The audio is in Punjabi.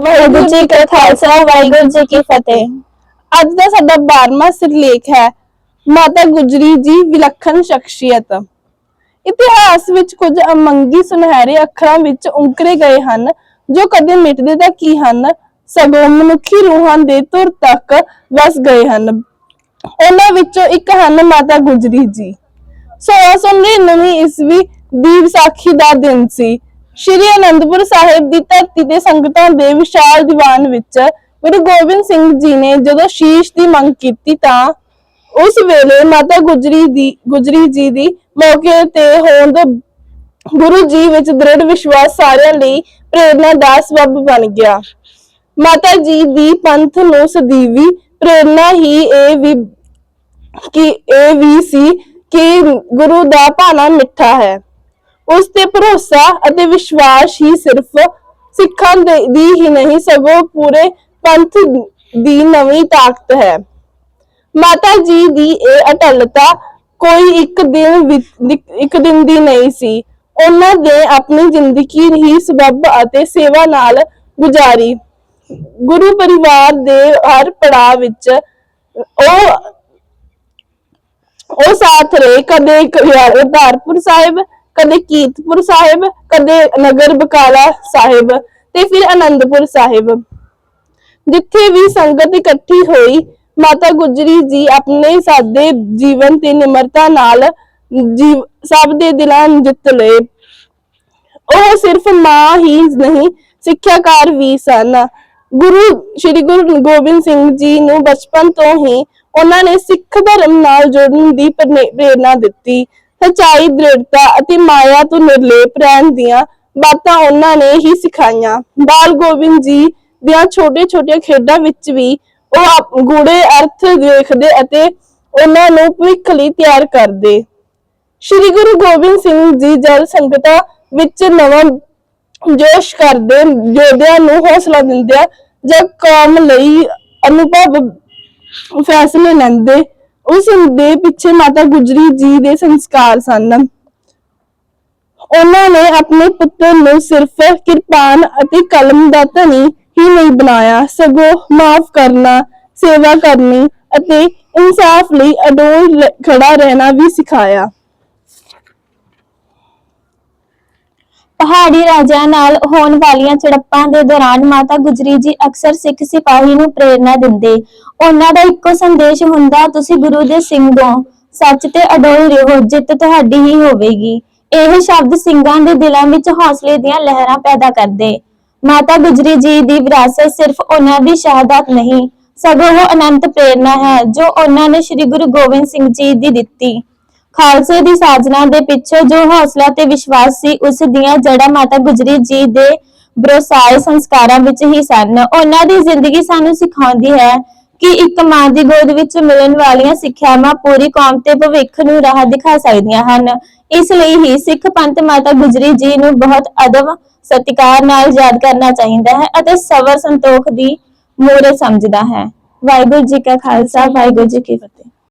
ਵਾਹਿਗੁਰੂ ਜੀ ਕਾ ਖਾਲਸਾ, ਵਾਹਿਗੁਰੂ ਜੀ ਕੀ ਫਤਿਹ। ਅੱਜ ਦਾ ਸਾਡਾ 12ਵਾਂ ਸਿਰਲੇਖ ਹੈ, ਮਾਤਾ ਗੁਜਰੀ ਜੀ ਵਿਲੱਖਣ ਸ਼ਖਸੀਅਤ। ਇਤਿਹਾਸ ਵਿੱਚ ਕੁਝ ਅਮੰਗੀ ਸੁਨਹਿਰੇ ਅੱਖਰਾਂ ਵਿੱਚ ਉਂਕਰੇ ਗਏ ਹਨ, ਜੋ ਕਦੇ ਮਿਟਦੇ ਤਾਂ ਕੀ ਹਨ? ਸਗੋਂ ਮਨੁੱਖੀ ਰੂਹਾਂ ਦੇ ਤੁਰ ਤੱਕ ਵਸ ਗਏ ਹਨ। ਉਹਨਾਂ ਵਿੱਚੋਂ ਇੱਕ ਹਨ ਮਾਤਾ ਗੁਜਰੀ ਜੀ। 1699 ਈਸਵੀ ਦੀ ਵਿਸਾਖੀ ਦਾ ਦਿਨ ਸੀ। ਸ਼੍ਰੀ ਅਨੰਦਪੁਰ ਸਾਹਿਬ ਦੀ ਧਰਤੀ ਤੇ ਸੰਗਤਾਂ ਦੇ ਵਿਸ਼ਾਲ ਦੀਵਾਨ ਵਿੱਚ ਗੁਰੂ ਗੋਬਿੰਦ ਸਿੰਘ ਜੀ ਨੇ ਜਦੋਂ ਸ਼ੀਸ਼ ਦੀ ਮੰਗ ਕੀਤੀ ਤਾਂ ਉਸ ਵੇਲੇ ਮਾਤਾ ਗੁਜਰੀ ਦੀ, ਗੁਜਰੀ ਜੀ ਦੀ ਮੌਕੇ ਤੇ ਹੋਂਦ ਗੁਰੂ ਜੀ ਵਿੱਚ ਦ੍ਰਿੜ ਵਿਸ਼ਵਾਸ ਸਾਰਿਆਂ ਲਈ ਪ੍ਰੇਰਨਾ ਦਾ ਸਬਬ ਬਣ ਗਿਆ। ਮਾਤਾ ਜੀ ਦੀ ਪੰਥ ਨੂੰ ਸਦੀਵੀ ਪ੍ਰੇਰਨਾ ਹੀ ਇਹ ਵੀ, ਕਿ ਇਹ ਵੀ ਸੀ ਕਿ ਗੁਰੂ ਦਾ ਭਾਣਾ ਮਿੱਠਾ ਹੈ। ਉਸ ਤੇ ਭਰੋਸਾ ਅਤੇ ਵਿਸ਼ਵਾਸ ਹੀ ਸਿਰਫ ਸਿੱਖਾਂ ਦੇ- ਦੀ ਹੀ ਨਹੀਂ, ਸਗੋਂ ਪੂਰੇ ਪੰਥ ਦੀ ਨਵੀਂ ਤਾਕਤ ਹੈ। ਮਾਤਾ ਜੀ ਦੀ ਇਹ ਅਟਲਤਾ ਕੋਈ ਇੱਕ ਦਿਨ ਇੱਕ ਦਿਨ ਦੀ ਨਹੀਂ ਸੀ। ਉਹਨਾਂ ਨੇ ਆਪਣੀ ਜ਼ਿੰਦਗੀ ਹੀ ਸਬੱਬ ਅਤੇ ਸੇਵਾ ਨਾਲ ਗੁਜ਼ਾਰੀ। ਗੁਰੂ ਪਰਿਵਾਰ ਦੇ ਹਰ ਪੜਾਅ ਵਿੱਚ ਉਹ ਉਹ ਸਾਥ ਰਹੇ। ਕਦੇ ਕਰਤਾਰਪੁਰ ਸਾਹਿਬ ਕਦੇ ਕੀਰਤਪੁਰ ਸਾਹਿਬ, ਕਦੇ ਨਗਰ ਬਕਾਲਾ ਸਾਹਿਬ ਤੇ ਫਿਰ ਅਨੰਦਪੁਰ ਸਾਹਿਬ। ਜਿੱਥੇ ਵੀ ਸੰਗਤ ਇਕੱਠੀ ਹੋਈ, ਮਾਤਾ ਗੁਜਰੀ ਜੀ ਆਪਣੇ ਸਾਦੇ ਜੀਵਨ ਤੇ ਨਿਮਰਤਾ ਨਾਲ ਸਭ ਦੇ ਦਿਲਾਂ ਨੂੰ ਜਿੱਤ ਲਏ। ਉਹ ਸਿਰਫ ਮਾਂ ਹੀ ਨਹੀਂ, ਸਿੱਖਿਆਕਾਰ ਵੀ ਸਨ। ਗੁਰੂ, ਸ੍ਰੀ ਗੁਰੂ ਗੋਬਿੰਦ ਸਿੰਘ ਜੀ ਨੂੰ ਬਚਪਨ ਤੋਂ ਹੀ ਉਹਨਾਂ ਨੇ ਸਿੱਖ ਧਰਮ ਨਾਲ ਜੁੜਨ ਦੀ ਪ੍ਰਨੇ- ਪ੍ਰੇਰਨਾ ਦਿੱਤੀ। ਸਚਾਈ, ਦ੍ਰਿੜਤਾ ਅਤੇ ਮਾਇਆ ਤੋਂ ਨਿਰਲੇਪ ਰਹਿਣ ਦੀਆਂ ਬਾਤਾਂ ਉਹਨਾਂ ਨੇ ਹੀ ਸਿਖਾਈਆਂ। ਬਾਲ ਗੋਬਿੰਦ ਜੀ ਦੀਆਂ ਛੋਟੇ-ਛੋਟੀਆਂ ਖੇਡਾਂ ਵਿੱਚ ਵੀ ਉਹ ਗੂੜੇ ਅਰਥ ਦੇਖਦੇ ਅਤੇ ਉਹਨਾਂ ਨੂੰ ਭਵਿੱਖ ਲਈ ਤਿਆਰ ਕਰਦੇ। ਸ਼੍ਰੀ ਗੁਰੂ ਗੋਬਿੰਦ ਸਿੰਘ ਜੀ ਜਲ ਸੰਗਤਾਂ ਵਿੱਚ ਨਵਾਂ ਜੋਸ਼ ਕਰਦੇ ਯੋਧਿਆਂ ਨੂੰ ਹੌਸਲਾ ਦਿੰਦੇ ਆ ਜਾਂ ਕੌਮ ਲਈ ਅਨੁਭਵ ਫੈਸਲੇ ਲੈਂਦੇ ਉਸ ਦੇ ਪਿੱਛੇ ਮਾਤਾ ਗੁਜਰੀ ਜੀ ਦੇ ਸੰਸਕਾਰ ਸਨ। ਉਹਨਾਂ ਨੇ ਆਪਣੇ ਪੁੱਤਰ ਨੂੰ ਸਿਰਫ ਕਿਰਪਾਨ ਅਤੇ ਕਲਮ ਦਾ ਧਨੀ ਹੀ ਨਹੀਂ ਬਣਾਇਆ, ਸਗੋਂ ਮਾਫ ਕਰਨਾ, ਸੇਵਾ ਕਰਨੀ ਅਤੇ ਇਨਸਾਫ ਲਈ ਅਡੋਲ ਖੜਾ ਰਹਿਣਾ ਵੀ ਸਿਖਾਇਆ। ਪਹਾੜੀ ਰਾਜਿਆਂ ਨਾਲ ਹੋਣ ਵਾਲੀਆਂ ਝੜਪਾਂ ਦੇ ਦੌਰਾਨ ਮਾਤਾ ਗੁਜਰੀ ਜੀ ਅਕਸਰ ਸਿੱਖ ਸਿਪਾਹੀ ਨੂੰ ਪ੍ਰੇਰਨਾ ਦਿੰਦੇ। ਉਹਨਾਂ ਦਾ ਇੱਕੋ ਸੰਦੇਸ਼ ਹੁੰਦਾ, ਤੁਸੀਂ ਗੁਰੂ ਦੇ ਸਿੰਘ ਹੋ। ਸੱਚ ਤੇ ਅਡੋਲ ਰਹੋ, ਜਿੱਤ ਤੁਹਾਡੀ ਹੀ ਹੋਵੇਗੀ। ਇਹ ਸ਼ਬਦ ਸਿੰਘਾਂ ਦੇ ਦਿਲਾਂ ਵਿੱਚ ਹੌਸਲੇ ਦੀਆਂ ਲਹਿਰਾਂ ਪੈਦਾ ਕਰਦੇ। ਮਾਤਾ ਗੁਜਰੀ ਜੀ ਦੀ ਵਿਰਾਸਤ ਸਿਰਫ ਉਹਨਾਂ ਦੀ ਸ਼ਹਾਦਤ ਨਹੀਂ, ਸਗੋਂ ਉਹ ਅਨੰਤ ਪ੍ਰੇਰਨਾ ਹੈ, ਜੋ ਉਹਨਾਂ ਨੇ ਸ੍ਰੀ ਗੁਰੂ ਗੋਬਿੰਦ ਸਿੰਘ ਜੀ ਦੀ ਦਿੱਤੀ। ਖਾਲਸੇ ਦੀ ਸਾਜਨਾ ਦੇ ਪਿੱਛੇ ਜੋ ਹੌਸਲਾ ਤੇ ਵਿਸ਼ਵਾਸ ਸੀ, ਉਸ ਦੀਆਂ ਜੜ੍ਹਾਂ ਮਾਤਾ ਗੁਜਰੀ ਜੀ ਦੇ ਬਰੋਸਾਏ ਸੰਸਕਾਰਾਂ ਵਿੱਚ ਹੀ ਸਨ। ਉਹਨਾਂ ਦੀ ਜ਼ਿੰਦਗੀ ਸਾਨੂੰ ਸਿਖਾਉਂਦੀ ਹੈ ਕਿ ਇੱਕ ਮਾਂ ਦੀ ਗੋਦ ਵਿੱਚ ਮਿਲਣ ਵਾਲੀਆਂ ਸਿੱਖਿਆਵਾਂ ਪੂਰੀ ਕੌਮ ਤੇ ਭਵਿੱਖ ਨੂੰ ਰਾਹ ਦਿਖਾ ਸਕਦੀਆਂ ਹਨ। ਇਸ ਲਈ ਹੀ ਸਿੱਖ ਪੰਥ ਮਾਤਾ ਗੁਜਰੀ ਜੀ ਨੂੰ ਬਹੁਤ ਅਦਬ, ਸਤਿਕਾਰ ਨਾਲ ਯਾਦ ਕਰਨਾ ਚਾਹੀਦਾ ਹੈ ਅਤੇ ਸਬਰ ਸੰਤੋਖ ਦੀ ਮੂਰਤ ਸਮਝਦਾ ਹੈ। ਵਾਹਿਗੁਰੂ ਜੀ ਕਾ ਖਾਲਸਾ, ਵਾਹਿਗੁਰੂ ਜੀ ਕੀ ਫਤਿਹ।